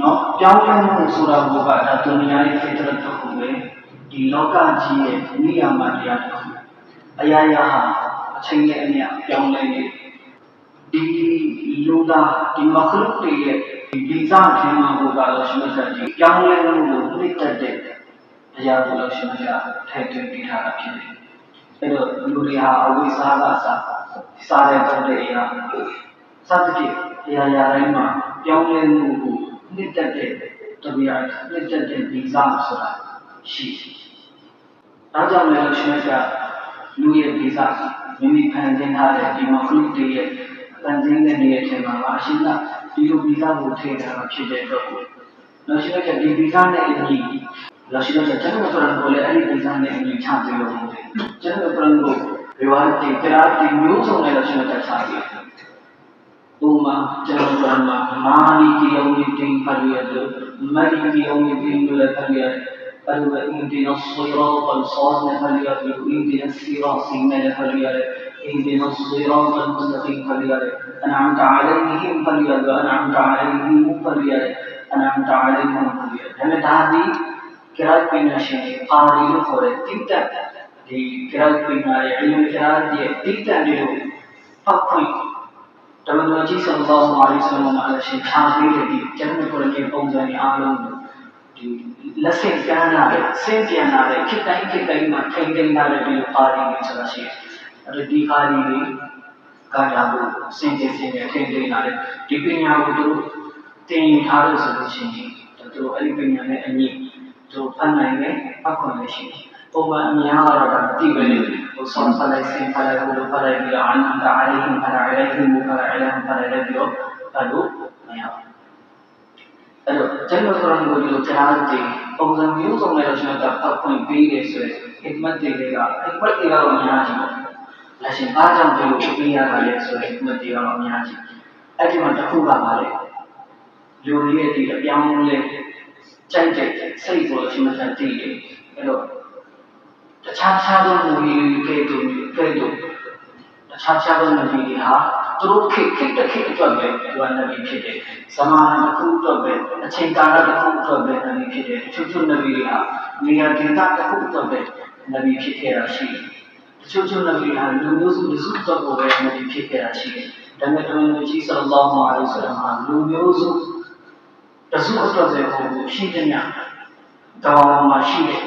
နော်ပြောင်းလဲမှုဆိုတာကဒါဒုနီယာရဲ့ဖိတရတ်တစ်ခုပဲဒီလောကကြီးရဲ့နိယာမတရားတစ်ခုအရာရာဟာအချိန်နဲ့အမျှပြောင်းလဲနေဒီလူသားဒီမခလုတ်တွေရဲ့ဒီဗီဇထင်မှာကိုကတော့ရှိမှတ်ချက်ကြီးပြောင်းလဲမှုကိုပြည့်တတ်တဲ့အရာကိုလို့ရှိမှတ်ချက်ထည့်သွင်းပေးထားတာဖြစ်တယ်အဲ့တော့လူတွေဟာအဝိဇ္ဇာကစားစားတဲ့တုတ်တဲ့အရာစသဖြင့်အရာရာတိုင်းမှာပြောင်းလဲမှုကို နှစ်တက်တဲ့တရားနှစ်တက်တဲ့ဗီဇဆိုတာရှိရှိဒါကြောင့်လည်းရှင်ကလူရဲ့ဗီဇမိမိခံကျင်းထားတဲ့ဒီမခလုတ်တွေရဲ့တန်ကျင်းတဲ့နေရာထဲမှာအရှင်ကဒီလိုဗီဇကိုထည့်ထားတာဖြစ်တဲ့အတွက်လို့ရှင်ကဒီဗီဇနဲ့အညီလို့ရှင်ကကျွန်တော်တို့ကလည်းအဲ့ဒီဗီဇနဲ့အညီချပြလို့ရတယ်ကျွန်တော်တို့ကဘယ်ဝါဒီတရားဒီမျိုးစုံနဲ့လို့ရှင်ကချပြတယ် ثم جنب مالك يوم الدين حليت ملك يوم الدين لك حليت قالوا اهدنا الصراط الصالح حليت اهدنا الصراط سيمان حليت اهدنا الصراط المستقيم حليت انعمت عليهم حليت انعمت عليهم حليت انعمت عليهم حليت انا تعدي كرات بين الشيخ قاري الخور تيتا دي كرات بين الشيخ قاري الخور تيتا دي فقط တမန်တော်ကြီးဆလ္လာဟူအလိုင်းဝါဆလမ်မှာလည်းရှင်ထားပေးတဲ့ဒီကျမ်းမြတ်ကုရ်အာန်ပုံစံနဲ့အားလုံးကိုဒီလက်ဆင့်ကမ်းလာတဲ့ဆင့်ပြန်လာတဲ့ခေတ်တိုင်းခေတ်တိုင်းမှာထိန်းသိမ်းလာတဲ့ဒီလိုပါရီတွေဆိုတာရှိတယ်။အဲဒီဒီပါရီတွေကဒါကိုစင်ကြယ်စင်ကြယ်ထိန်းသိမ်းလာတဲ့ဒီပညာကိုသူတို့တင်ယူထားလို့ဆိုလို့ရှိရင်သူတို့အဲ့ဒီပညာနဲ့အညီသူဖန်နိုင်တဲ့အခွင့်အရေးရှိတယ်။ ပုံမှန်အများကတော့ဒါတိပဲလေဟိုဆောင်ဖလိုက်စင်ဖလိုက်ဟိုလိုဖလိုက်ပြီးတော့အန်တာအလိဟင်ဖလိုက်အလိဟင်မူဖလိုက်အလိဟင်ဖလိုက်လည်းပြီးတော့အဲ့လိုမရဘူးအဲ့တော့ကျွန်တော်တို့ကိုဒီလိုကြားတဲ့ပုံစံမျိုးစုံနဲ့တော့ကျွန်တော်တပ်ဖွင့်ပေးရဆိုရင်ဟစ်မတ်တွေကဟစ်မတ်တွေကတော့အများကြီးပေါ့လက်ရှင်အားကြောင့်ဒီလိုပေးရတာလေဆိုရင်ဟစ်မတ်တွေကတော့အများကြီးအဲ့ဒီမှာတစ်ခုကပါလေလူတွေရဲ့ဒီအပြောင်းလဲကြိုက်တဲ့စိတ်ကိုအရှင်မတန်တည်တယ်အဲ့တော့တခြားခြားသောမူကြီးကဲ့သို့ကဲ့သို့တခြားခြားသောမူကြီးတွေဟာသူတို့ခေတ်ခေတ်တစ်ခေတ်အတွက်ပဲဒီဝနဗီဖြစ်တယ်။ဇမားတစ်ခုအတွက်ပဲအချိန်ကာလတစ်ခုအတွက်ပဲနဗီဖြစ်တယ်။တချို့ချို့နဗီတွေဟာနေရာဒေသတစ်ခုအတွ က်ပဲနဗီဖြစ်ခဲ့တာရှိတယ်။တချို့ချို့နဗီဟာလူမျိုးစုလူစုအတွက်ကိုပဲနဗီဖြစ်ခဲ့တာရှိတယ်။ဒါပေမဲ့တမန်တော်ကြီးဆလ္လာဟူအလိုင်းဝါဆလမ်ဟာလူမျိုးစုတစုအတွက်ပဲကိုရှိတဲ့ညတောင်းမှရှိတဲ့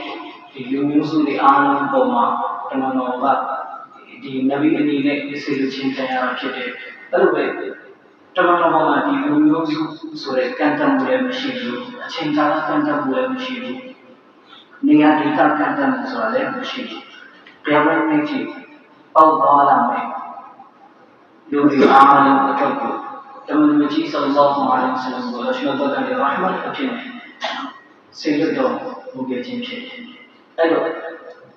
ဒီလူမျိုးစုတွေအားလုံးပေါ်မှာတမန်တော်ကဒီနဗီအနေနဲ့ဆေလူချင်းခံရတာဖြစ်တယ်အဲ့လိုပဲတမန်တော်ကဒီလူမျိုးစုဆိုတဲ့ကံတမ်းမှုလည်းမရှိဘူးအချိန်ကာလကံတမ်းမှုလည်းမရှိဘူးနေရာဒေသကံတမ်းမှုဆိုတာလည်းမရှိဘူးတရားဝင်နေချီပေါက်သွားလာမယ်လူတွေအားလုံးအတွက်ကိုတမန်တော်ကြီးဆလ္လာဟူအလိုင်းဝါဆလမ်ကိုရှိတော်တဲ့ရဟမတ်အဖြစ်နဲ့ဆေလွတ်တော်မူခဲ့ခြင်းဖြစ်တယ် အဲ့တော့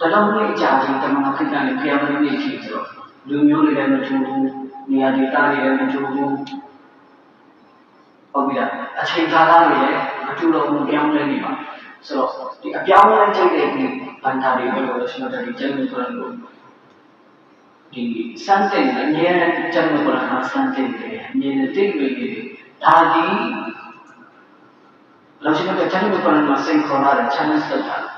တလုံးလေးအကြချင်းတမန်တော်ခိတ္တနဲ့ဖျောင်းနေနေချီဆိုတော့လူမျိုးတွေလည်းမထူးဘူးနေရာဒေသတွေလည်းမထူးဘူးဟုတ်ပြီလားအချိန်ကာလတွေလည်းမထူးတော့ဘူးပြောင်းလဲနေပါဆိုတော့ဒီအပြောင်းလဲချိန်တဲ့ဒီဘန္တာတွေဘယ်လိုလဲဆိုတော့ဒီကျမ်းမြတ်ကုရ်အာန်ကိုဒီစံတင်အမြဲတမ်းကျမ်းမြတ်ကုရ်အာန်မှာစံတင်တယ်အမြဲတမ်းတိတ်တွေနေဒါဒီလောရှိတဲ့ကျမ်းမြတ်ကုရ်အာန်မှာစိတ်ခေါ်ရတဲ့ challenge လုပ်တာ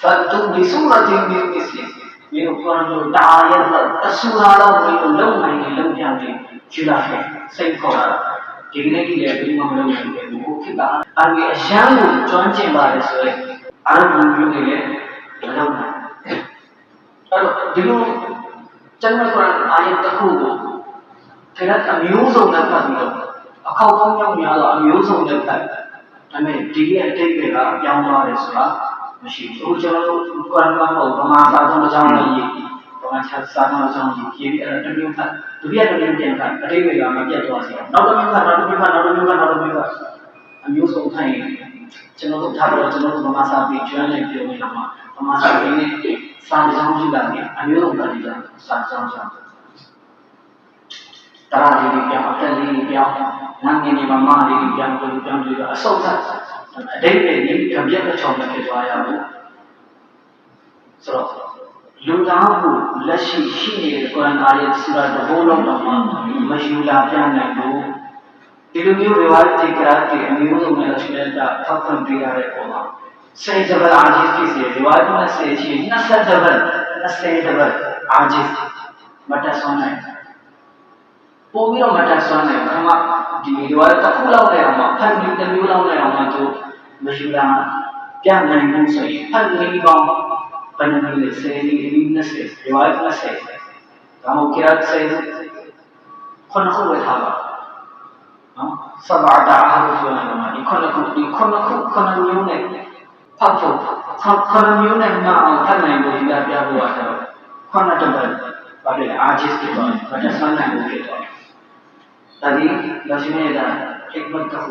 فأتوا بسورة من مثله မြေကွန်လိုတာရတဲ့အဆူလာတော့ဘယ်လိုလုပ်နိုင်လဲလုပ်ပြတယ်ယူလာခဲ့စိတ်ခေါ်တာဒီကနေ့ဒီလည်းဘယ်မှမလုပ်နိုင်ဘူးဘုခိတာအာရီအရန်ကိုကျွမ်းကျင်ပါလေဆိုရင်အာရုံမျိုးတွေလည်းမလုပ်နိုင်အဲ့တော့ဒီလိုကျမ်းစာကွန်အာယတ်တစ်ခုကိုခေတ်အမျိုးစုံနဲ့ပတ်ပြီးတော့အခောက်ပေါင်းမြောက်များတော့အမျိုးစုံနဲ့ပတ်ဒါပေမဲ့ဒီရဲ့အတိတ်တွေကပြောင်းသွားတယ်ဆိုတာ မရှိဘူးကျွန်တော်တို့ကွန်မန်ပေါ့ဗမာစာသုံးအကြောင်းလေးဗမာစာစာသုံးအကြောင်းကြီးရေးပြီးအဲ့ဒါတမျိုးခတ်ဒုတိယတစ်မျိုးပြန်ခတ်အတိတ်တွေကမပြတ်သွားစေအောင်နောက်တစ်မျိုးခတ်နောက်တစ်မျိုးခတ်နောက်တစ်မျိုးခတ်နောက်တစ်မျိုးခတ်အမျိုးစုံထိုင်ကျွန်တော်တို့ထားတော့ကျွန်တော်တို့ဗမာစာပြီးကျွမ်းနေပြောနေတာမှာဗမာစာပြီးနဲ့စာကြောင်းကြီးလာနေအမျိုးစုံတက်ကြစာကြောင်းကြောင်းတရာလေးပြောင်းအတက်လေးပြောင်းနာမည်နေမှာမလေးပြောင်းပြောင်းပြောင်းပြီးတော့အဆုတ်ဆက်အတိတ်တွေဒီကပြတ်တစ်ချောင်းနဲ့ဖြစ်သွားရဘူးဆိုတော့လူသားမှုလက်ရှိရှိနေတဲ့ကုရ်အာန်အာယတ်ဆူရာတစ်ပုဒ်လုံးတော့မှမယူလာပြနိုင်ဘူးဒီဒီလိုမျိုး riwayat တွေ qiraat တွေအမျိုးစုံနဲ့ရှင်တဲ့ထောက်ခံပေးရတဲ့ပုံမှာစေတဘအာဂျစ်ဖြစ်စေ riwayat နဲ့စေချီ20တဘ20တဘအာဂျစ်မတဆွမ်းနိုင်ပို့ပြီးတော့ မတဆွမ်းနိုင်ဘာမှဒီ riwayat တစ်ခုလောက်နဲ့အောင်မှဖန်ပြီးတစ်မျိုးလောက်နဲ့အောင်မှသူမယူလာပြနိုင်မှုဆိုရင်ဖန်ပြီးပေါင်းဘယ်နှမျိုးလဲစေဒီ20 riwayat 20ဒါမှမဟုတ် qiraat စေခု နခုဝယ်ထားပါနော်စဘာတာအဟာဆိုရမှာဒီခုနခုဒီခုနခုခုနမျိုးနဲ့ဖတ်ဖို့ခုနမျိုးနဲ့မှအောင်ဖတ်နိုင်လို့ဒီကပြဖို့ရတယ်ခုနတော့